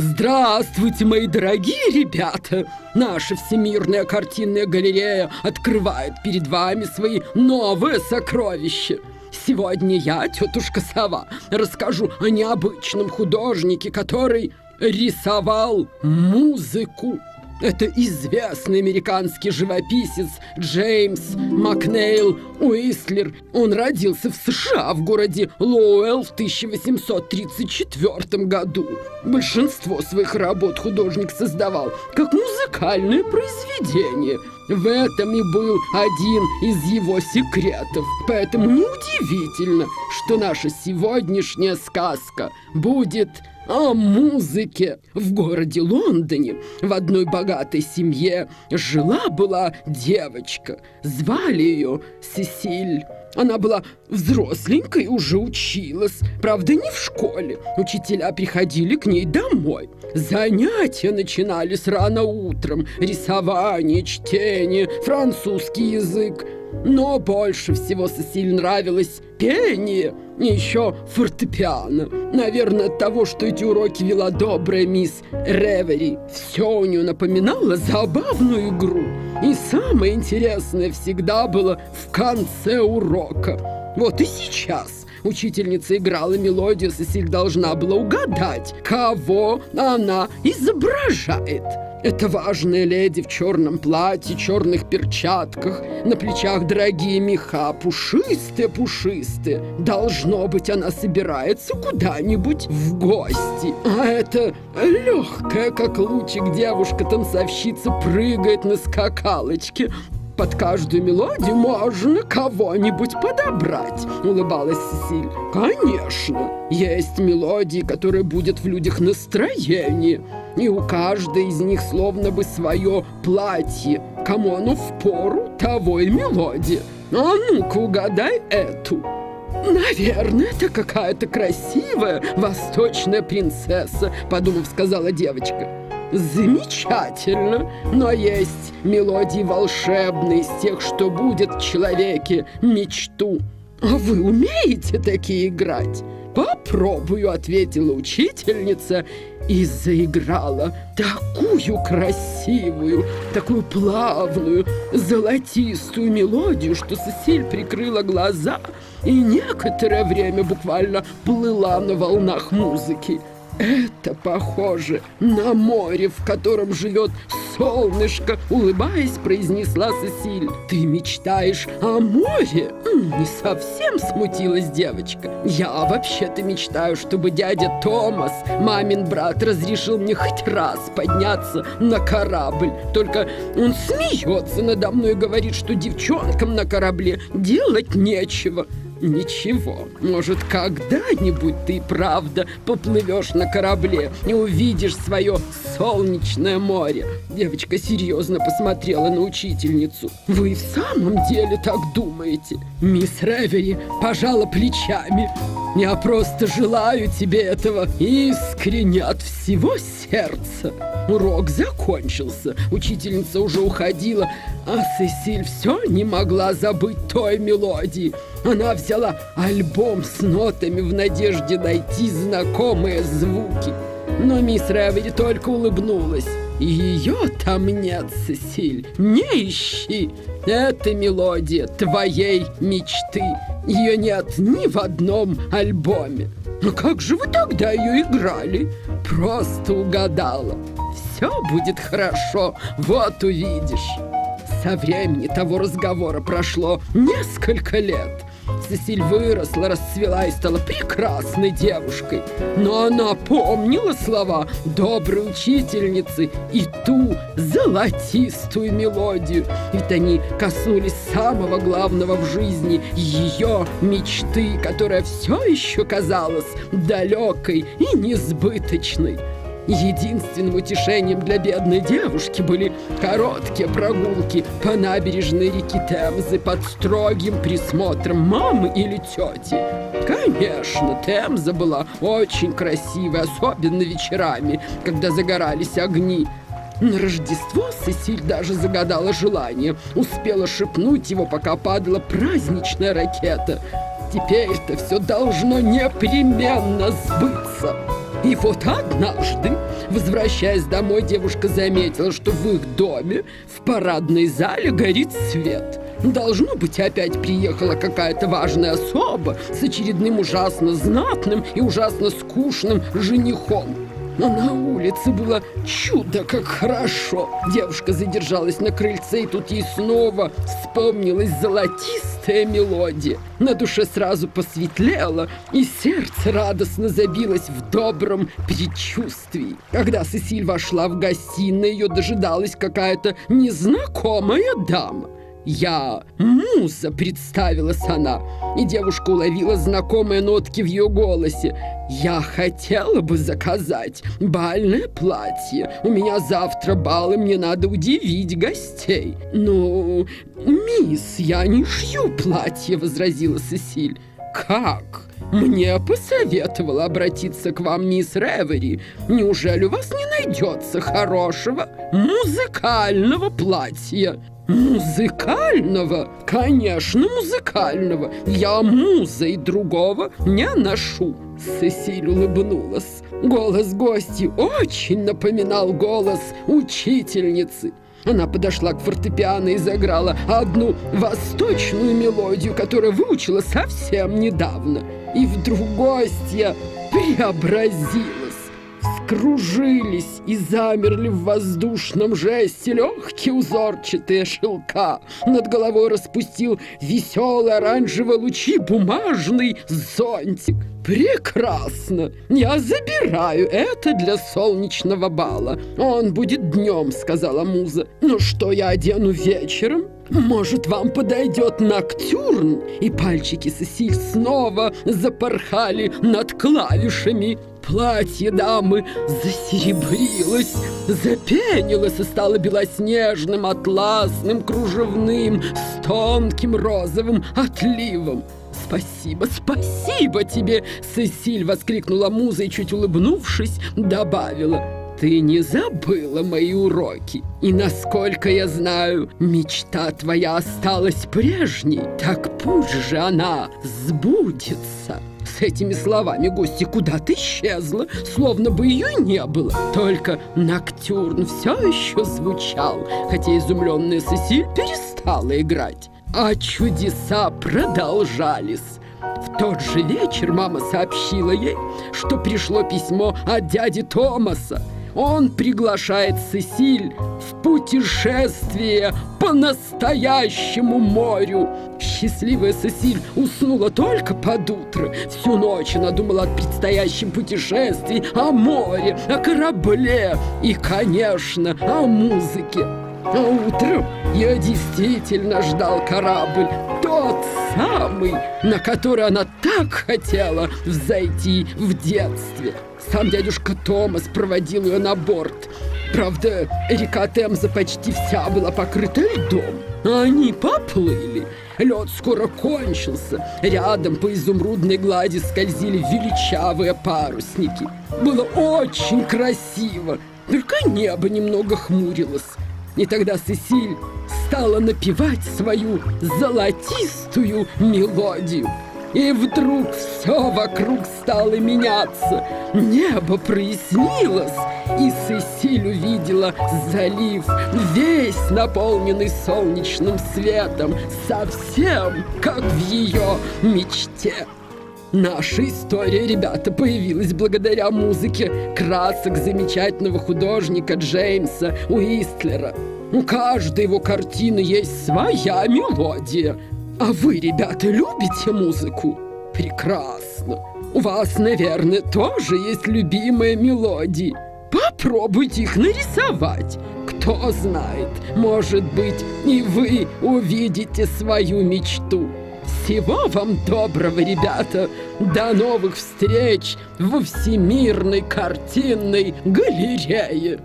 Здравствуйте, мои дорогие ребята! Наша Всемирная картинная галерея открывает перед вами свои новые сокровища. Сегодня я, тетушка Сова, расскажу о необычном художнике, который рисовал музыку. Это известный американский живописец Джеймс Макнейл Уистлер. Он родился в США в городе Лоуэлл в 1834 году. Большинство своих работ художник создавал как музыкальное произведение. В этом и был один из его секретов. Поэтому неудивительно, что наша сегодняшняя сказка будет о музыке. В городе Лондоне в одной богатой семье жила-была девочка. Звали ее Сесиль. Она была взросленькой и уже училась. Правда, не в школе. Учителя приходили к ней домой. Занятия начинались рано утром. Рисование, чтение, французский язык. Но больше всего Сесиль нравилось пение и еще фортепиано. Наверное, от того, что эти уроки вела добрая мисс Ревери. Все у нее напоминало забавную игру. И самое интересное всегда было в конце урока. Вот и сейчас учительница играла мелодию, Сесиль должна была угадать, кого она изображает. Это важная леди в черном платье, черных перчатках, на плечах дорогие меха, пушистые-пушистые. Должно быть, она собирается куда-нибудь в гости. А это легкая, как лучик, девушка-танцовщица прыгает на скакалочке. Под каждую мелодию можно кого-нибудь подобрать, улыбалась Сесиль. Конечно, есть мелодии, которые будут в людях настроение. И у каждой из них словно бы свое платье. Кому оно в пору, того и мелодия. А ну-ка угадай эту. «Наверное, это какая-то красивая восточная принцесса», — подумав, сказала девочка. Замечательно, но есть мелодии волшебные из тех, что будет в человеке мечту. А вы умеете такие играть? Попробую, ответила учительница и заиграла такую красивую, такую плавную, золотистую мелодию, что Сесиль прикрыла глаза и некоторое время буквально плыла на волнах музыки. Это похоже на море, в котором живет солнышко, улыбаясь, произнесла Сесиль. Ты мечтаешь о море? Не совсем смутилась девочка. Я вообще-то мечтаю, чтобы дядя Томас, мамин брат, разрешил мне хоть раз подняться на корабль. Только он смеется надо мной и говорит, что девчонкам на корабле делать нечего. Ничего, может, когда-нибудь ты правда поплывешь на корабле и увидишь свое солнечное море. Девочка серьезно посмотрела на учительницу. Вы в самом деле так думаете? Мисс Ревери пожала плечами. Я просто желаю тебе этого искренне от всего сердца. Урок закончился, учительница уже уходила, а Сесиль все не могла забыть той мелодии. Она взяла альбом с нотами в надежде найти знакомые звуки. Но мисс Ревери только улыбнулась. Ее там нет, Сесиль, не ищи. Это мелодия твоей мечты. Ее нет ни в одном альбоме. Но как же вы тогда ее играли? Просто угадала. Все будет хорошо, вот увидишь. Со времени того разговора прошло несколько лет. Сесиль выросла, расцвела и стала прекрасной девушкой. Но она помнила слова доброй учительницы и ту золотистую мелодию. Ведь они коснулись самого главного в жизни ее мечты, которая все еще казалась далекой и несбыточной. Единственным утешением для бедной девушки были короткие прогулки по набережной реки Темзы под строгим присмотром мамы или тети. Конечно, Темза была очень красивой, особенно вечерами, когда загорались огни. На Рождество Сесиль даже загадала желание, успела шепнуть его, пока падала праздничная ракета. Теперь-то все должно непременно сбыться. И вот однажды, возвращаясь домой, девушка заметила, что в их доме в парадной зале горит свет. Должно быть, опять приехала какая-то важная особа с очередным ужасно знатным и ужасно скучным женихом. Но на улице было чудо как хорошо. Девушка задержалась на крыльце, и тут ей снова вспомнилась золотистая мелодия. На душе сразу посветлело, и сердце радостно забилось в добром предчувствии. Когда Сесиль вошла в гостиную, ее дожидалась какая-то незнакомая дама. «Я Муза», — представилась она, и девушка уловила знакомые нотки в ее голосе. «Я хотела бы заказать бальное платье. У меня завтра бал, и мне надо удивить гостей». «Ну, мисс, я не шью платье», — возразила Сесиль. «Как?» «Мне посоветовала обратиться к вам мисс Ревери. Неужели у вас не найдется хорошего музыкального платья?» Музыкального? Конечно, музыкального. Я музой другого не ношу. Сесиль улыбнулась. Голос гости очень напоминал голос учительницы. Она подошла к фортепиано и заиграла одну восточную мелодию, которую выучила совсем недавно. И вдруг гостья преобразилась кружились и замерли в воздушном жесте легкие узорчатые шелка. Над головой распустил веселый оранжевые лучи бумажный зонтик. Прекрасно! Я забираю это для солнечного бала. Он будет днем, сказала муза. Но что я одену вечером? Может, вам подойдет ноктюрн? И пальчики Сесиль снова запорхали над клавишами. Платье дамы засеребрилось, запенилось и стало белоснежным, атласным, кружевным, с тонким розовым отливом. «Спасибо, спасибо тебе!» Сесиль воскликнула муза и, чуть улыбнувшись, добавила ты не забыла мои уроки. И насколько я знаю, мечта твоя осталась прежней. Так пусть же она сбудется. С этими словами гости куда-то исчезла, словно бы ее не было. Только Ноктюрн все еще звучал, хотя изумленная Сесиль перестала играть. А чудеса продолжались. В тот же вечер мама сообщила ей, что пришло письмо от дяди Томаса. Он приглашает Сесиль в путешествие по настоящему морю. Счастливая Сесиль уснула только под утро. Всю ночь она думала о предстоящем путешествии, о море, о корабле и, конечно, о музыке. А утром я действительно ждал корабль, тот самый, на который она так хотела взойти в детстве. Сам дядюшка Томас проводил ее на борт. Правда, река Темза почти вся была покрыта льдом. Они поплыли. Лед скоро кончился. Рядом по изумрудной глади скользили величавые парусники. Было очень красиво. Только небо немного хмурилось. И тогда Сесиль стала напевать свою золотистую мелодию. И вдруг все вокруг стало меняться. Небо прояснилось, и Сесиль увидела залив, весь наполненный солнечным светом, совсем как в ее мечте. Наша история, ребята, появилась благодаря музыке красок замечательного художника Джеймса Уистлера. У каждой его картины есть своя мелодия. А вы, ребята, любите музыку? Прекрасно. У вас, наверное, тоже есть любимые мелодии. Попробуйте их нарисовать. Кто знает, может быть, и вы увидите свою мечту. Всего вам доброго, ребята! До новых встреч во Всемирной картинной галерее!